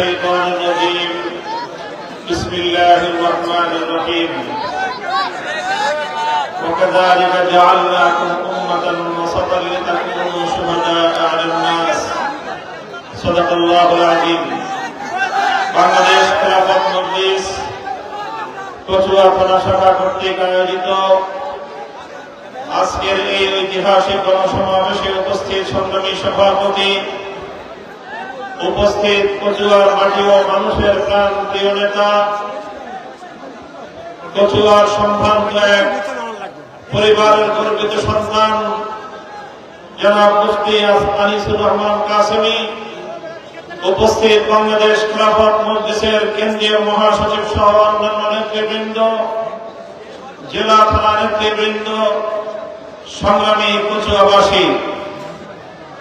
الشيطان الرجيم بسم الله الرحمن الرحيم وكذلك جعلناكم أمة وسطا لتكونوا شهداء على الناس صدق الله العظيم বাংলাদেশ খেলাফত মজলিস কচুয়া থানা শাখা কর্তৃক আয়োজিত আজকের এই ঐতিহাসিক গণসমাবেশে উপস্থিত সংগ্রামী সভাপতি উপস্থিত কচুয়ার মাটি ও মানুষের প্রাণ প্রিয় নেতা, কচুয়ার সম্ভ্রান্ত এক পরিবারের গর্বিত সন্তান, জনাব মুফতি আনিসুর রহমান কাসেমি, উপস্থিত বাংলাদেশ খেলাফত মজলিসের কেন্দ্রীয় মহাসচিব সহ অন্যান্য নেতৃবৃন্দ, জেলা থানা নেতৃবৃন্দ, সংগ্রামী কচুয়াবাসী।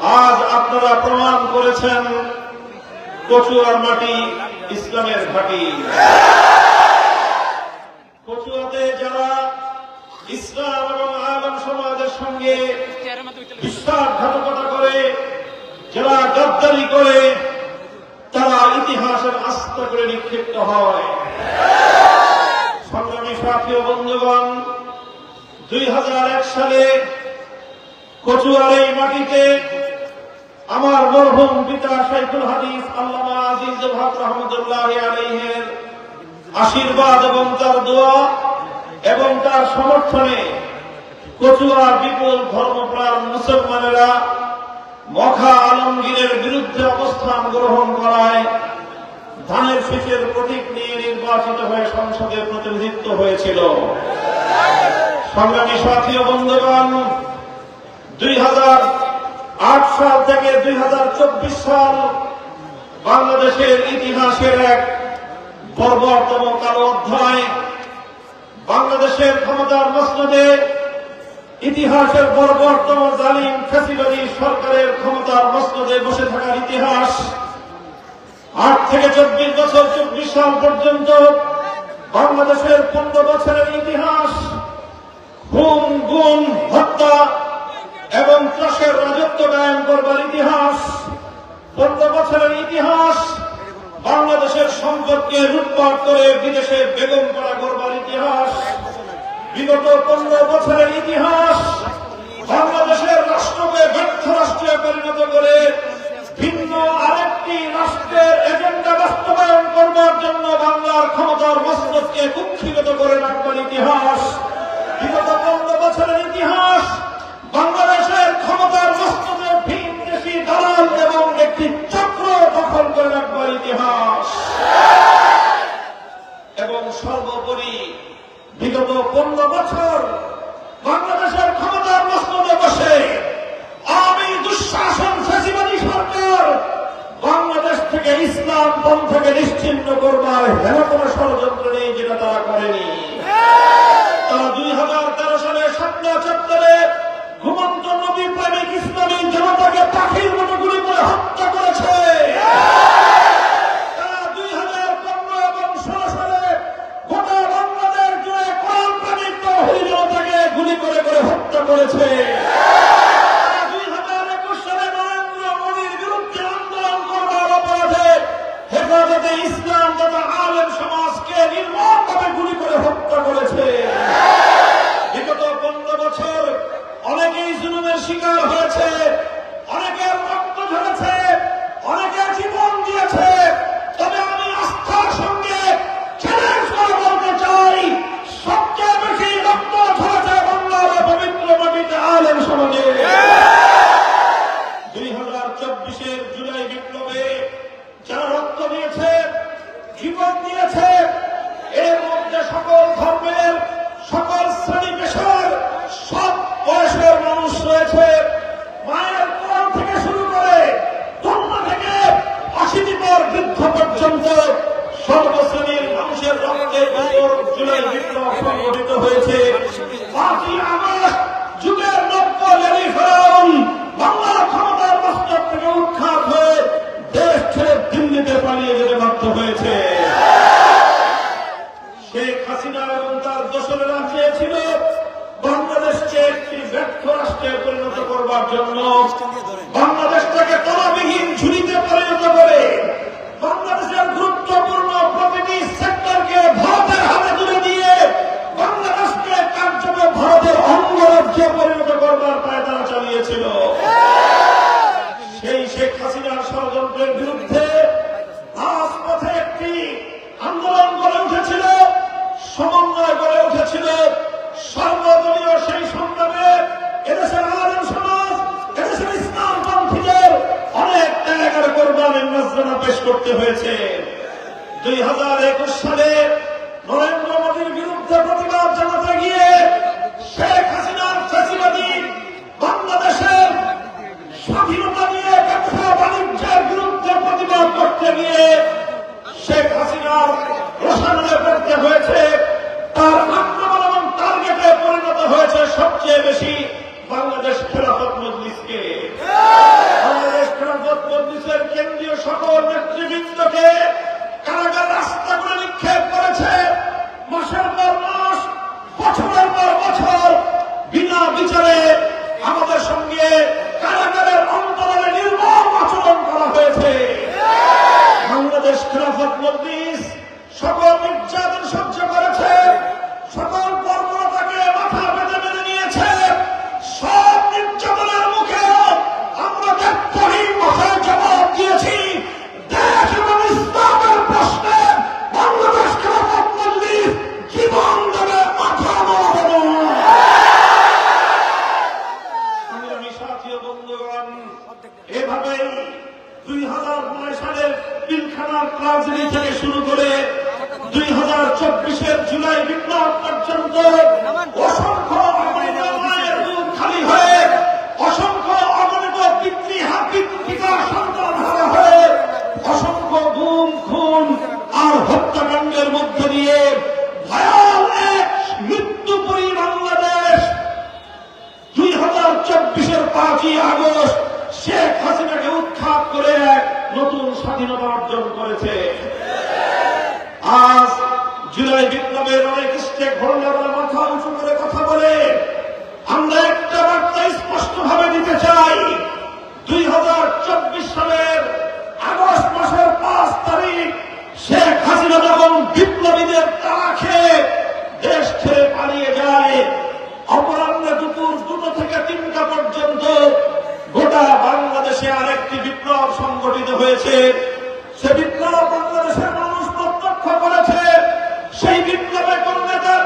আজ আপনারা প্রমাণ করেছেন কচুয়ার মাটি ইসলামের ঘাটি। কচুয়াতে যারা ইসলাম এবং আলম সমাজের সঙ্গে বিশ্বাসঘাতকতা করে, যারা গদ্দারি করে, তারা ইতিহাসের আস্ত করে নিক্ষিপ্ত হয়। সংগ্রামী সাথী ও বন্ধুগণ, দুই হাজার এক সালে কচুয়ার এই মাটিতে আমার মরহুম পিতা শাইখুল হাদিস আল্লামা আজিজ হক রহমতুল্লাহ আলাইহের আশীর্বাদ এবং তার দোয়া এবং তার সমর্থনে কচুয়ার বিপুল ধর্মপ্রাণ মুসলমানেরা মখা আলমগীরের বিরুদ্ধে অবস্থান গ্রহণ করায় ধানের শীতের প্রতীক নিয়ে নির্বাচিত হয়ে সংসদে প্রতিনিধিত্ব হয়েছিল। সংগ্রামী সাথী বন্ধুগণ, দুই হাজার আট সাল থেকে দুই হাজার চব্বিশ সাল বাংলাদেশের ইতিহাসের এক বর্বরতম কালো অধ্যায়, বাংলাদেশের ক্ষমতার মসনদে ইতিহাসের বর্বরতম জালিম ফেসিবাদী সরকারের ক্ষমতার মসনদে বসে থাকার ইতিহাস। আট থেকে চব্বিশ বছর চব্বিশ সাল পর্যন্ত বাংলাদেশের পনেরো বছরের ইতিহাস, খুন, গুম, হত্যা এবং ত্রাসের রাজত্ব কায়েম করবার ইতিহাস, পনেরো বছরের ইতিহাস, বাংলাদেশের সম্পদকে লুটপাট করে বিদেশে বেগম করা করবার ইতিহাস, বিগত পনেরো বছরের ইতিহাস, বাংলাদেশের রাষ্ট্রকে ব্যর্থ রাষ্ট্রে পরিণত করে ভিন্ন আরেকটি রাষ্ট্রের এজেন্ডা বাস্তবায়ন করবার জন্য বাংলার ক্ষমতার মস্তককে কুক্ষিগত করে পনেরো বছর বাংলাদেশের ক্ষমতার মস্তকে বসে আমি দুঃশাসন ফেসিবাদী সরকার বাংলাদেশ থেকে ইসলাম পন্থকে নিশ্চিন্ন করবার হেন কোন ষড়যন্ত্র নেই যেটা তারা করেনি। করতে হয়েছে। দুই হাজার একুশ সালে নরেন্দ্র মোদীর বিরুদ্ধে প্রতিবাদ জানাতে গিয়ে শেখ হাসিনার ফেসিবাদী বাংলাদেশের স্বাধীনতা নিয়ে ব্যবসা বাণিজ্যের বিরুদ্ধে প্রতিবাদ করতে গিয়ে শেখ হাসিনার রসায়নে পড়তে হয়েছে। তার আক্রমণ এবং টার্গেটে পরিণত হয়েছে সবচেয়ে বেশি বাংলাদেশ খেলাফত মজলিসকে। খেলাফত কেন্দ্রীয় সকল নেতৃবৃন্দকে কারাগার রাস্তা করে নিক্ষেপ করেছে। মাসের পর মাস, বছরের পর বছর বিনা বিচারে আমাদের সঙ্গে কারাগারের অন্তরে নির্মম আচরণ করা হয়েছে। বাংলাদেশ খেলাফত মজলিস স্বাধীনতা অর্জন করেছে। আজ জুলাই বিপ্লবের অনেক স্টেক হোল্ডাররা মাথা উঁচু করে কথা বলে। আমরা একটা বার্তা স্পষ্ট ভাবে দিতে চাই। দুই হাজার চব্বিশ সালের আগস্ট মাসের পাঁচ তারিখ শেখ হাসিনা যখন বিপ্লবীদের তারা বিপ্লব সংগঠিত হয়েছে সে বিপ্লব বাংলাদেশের মানুষ প্রত্যক্ষ করেছে সেই বিপ্লবে কোন নেতার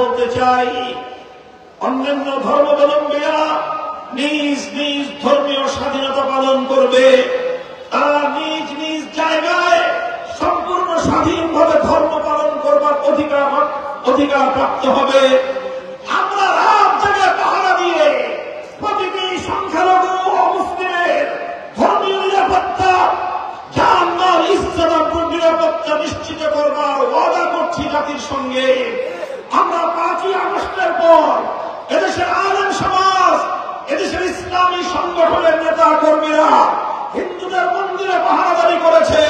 বলতে চাই, অন্যান্য ধর্মাবলম্বীরা নিজ নিজ ধর্মীয় স্বাধীনতা পালন করবে। তারা নিজ নিজ জায়গায় সম্পূর্ণ স্বাধীনভাবে ধর্ম পালন করবার অধিকার অধিকার প্রাপ্ত হবে। আমরা রাত জেগে পাহারা দিয়ে প্রতিটি সংখ্যালঘু ও মুসলিমের ধর্মীয় নিরাপত্তা মাল ইসলামপুর নিরাপত্তা নিশ্চিত করবার ওয়াদা করছি জাতির সঙ্গে। আমরা পাঁচই আগস্টের পর এদেশের আলম সমাজ, এদেশের ইসলামী সংগঠনের নেতা কর্মীরা হিন্দুদের মন্দিরে পাহারাদারি করেছে,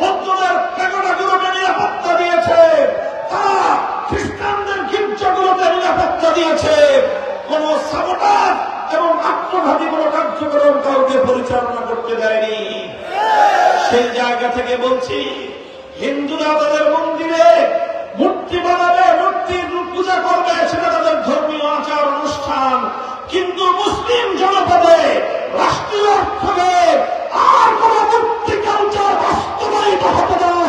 বৌদ্ধদের পেগোটাগুলোকে নিরাপত্তা দিয়েছে, তারা খ্রিস্টানদের গির্জাগুলোতে নিরাপত্তা দিয়েছে। কোন সাবোটাজ এবং আত্মঘাতী কোন কার্যক্রম কাউকে পরিচালনা করতে দেয়নি। সেই জায়গা থেকে বলছি, হিন্দুরা তাদের মন্দিরে মূর্তি বানাবে পূজা করবে সেটা তাদের ধর্মীয় আচার অনুষ্ঠান। কিন্তু মুসলিম জনপদে, রাষ্ট্রীয় অর্থকে আর কোন মূর্তি বাস্তবায়িত হতে দেওয়া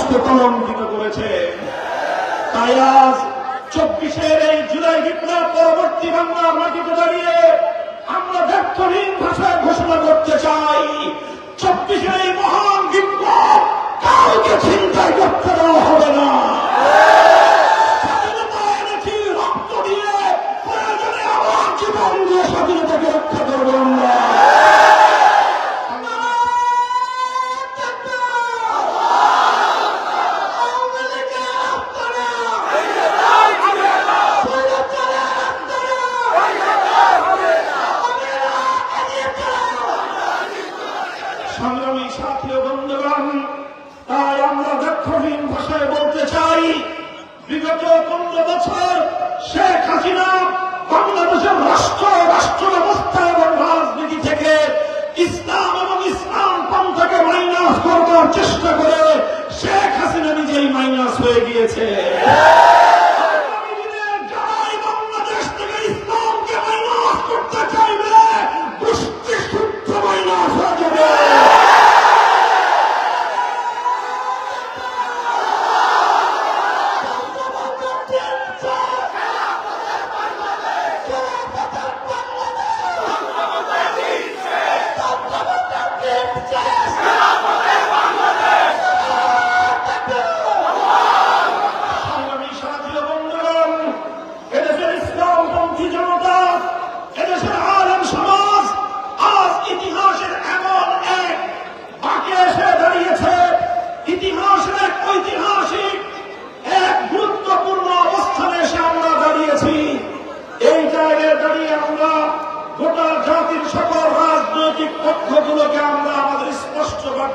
সমাজকে কলঙ্কিত করেছে। তাই আজ চব্বিশের এই জুলাই বিপ্লব পরবর্তী বাংলার মাটিতে দাঁড়িয়ে আমরা ব্যর্থহীন ভাষায় ঘোষণা করতে চাই। চব্বিশের এই মহান বিপ্লব কাউকে চিন্তায় করতে দেওয়া হবে না। চেষ্টা করে শেখ হাসিনা নিজেই মাইনাস হয়ে গিয়েছে।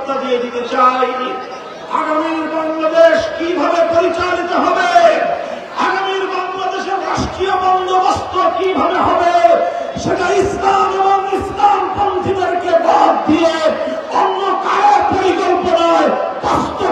বার্তা দিয়ে দিতে চাই। আগামীর বাংলাদেশ কীভাবে পরিচালিত হবে? আগামীর বাংলাদেশের রাষ্ট্রীয় বন্দোবস্ত কীভাবে হবে? সেটা ইসলাম এবং ইসলাম পন্থীদেরকে বাদ দিয়ে অন্য কারও পরিকল্পনায় বাস্তব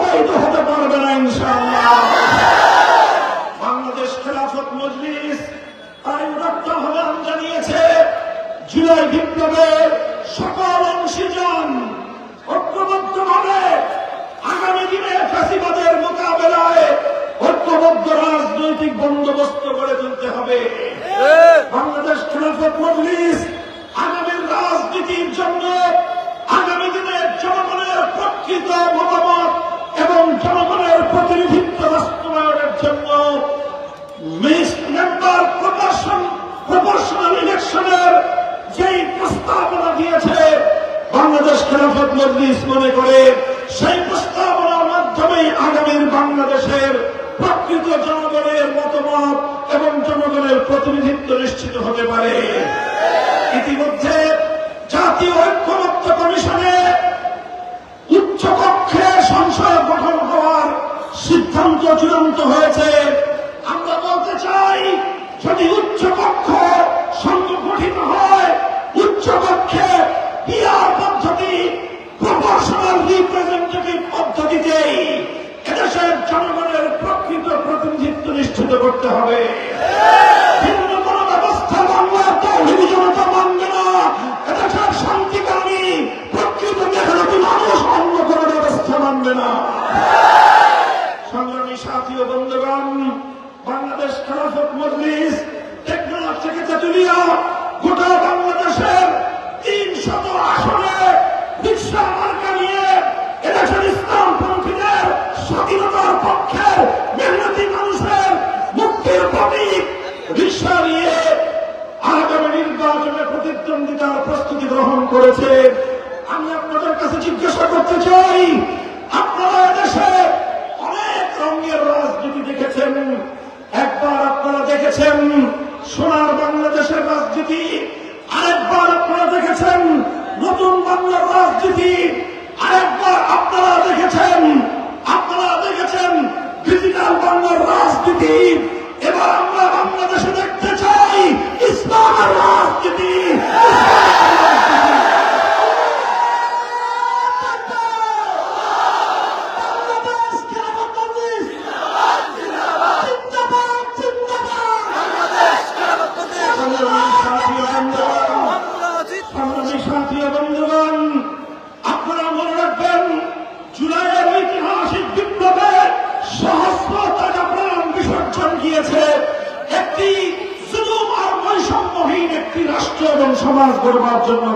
বাংলাদেশ খেলাফত মজলিস মনে করে, সেই প্রস্তাবনার মাধ্যমে আগামীর বাংলাদেশের প্রকৃত জনগণের মতামত এবং জনগণের প্রতিনিধিত্ব নিশ্চিত হতে পারে। ইতিমধ্যে জাতীয় ঐক্যমত্য কমিশনে উচ্চ কক্ষে সংসদ গঠন হওয়ার সিদ্ধান্ত চূড়ান্ত হয়েছে। আমরা বলতে চাই, যদি উচ্চ কক্ষ সংগঠিত হয়, উচ্চ কক্ষে পিয়ার পদ্ধতি প্রফেশনাল রিপ্রেজেন্টেটিভ পদ্ধতিতেই এদেশের জনগণের প্রকৃত প্রতিনিধিত্ব নিশ্চিত করতে হবে। করেছে। আমি আপনাদের কাছে জিজ্ঞাসা করতে চাই, আপনারা এদেশে অনেক রঙের রাজনীতি দেখেছেন। একবার আপনারা দেখেছেন সোনার বাংলাদেশের রাজনীতি, আরেকবার আপনারা দেখেছেন নতুন বাংলার রাজনীতি, আরেকবার আপনারা দেখেছেন আপনারা দেখেছেন ডিজিটাল বাংলার রাজনীতি। এবার আমরা বাংলাদেশে দেখতে চাই ইসলামের রাজনীতি। করবার জন্য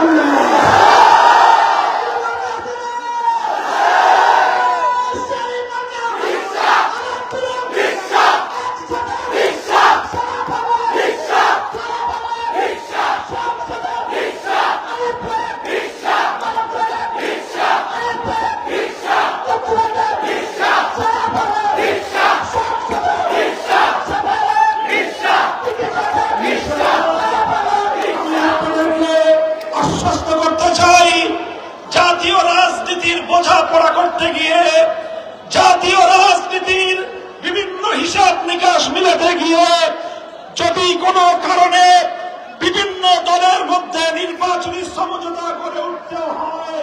Hallelujah. বেঁধে গিয়ে যদি কোনো কারণে বিভিন্ন দলের মধ্যে নির্বাচনী সমঝোতা করে উঠতে হয়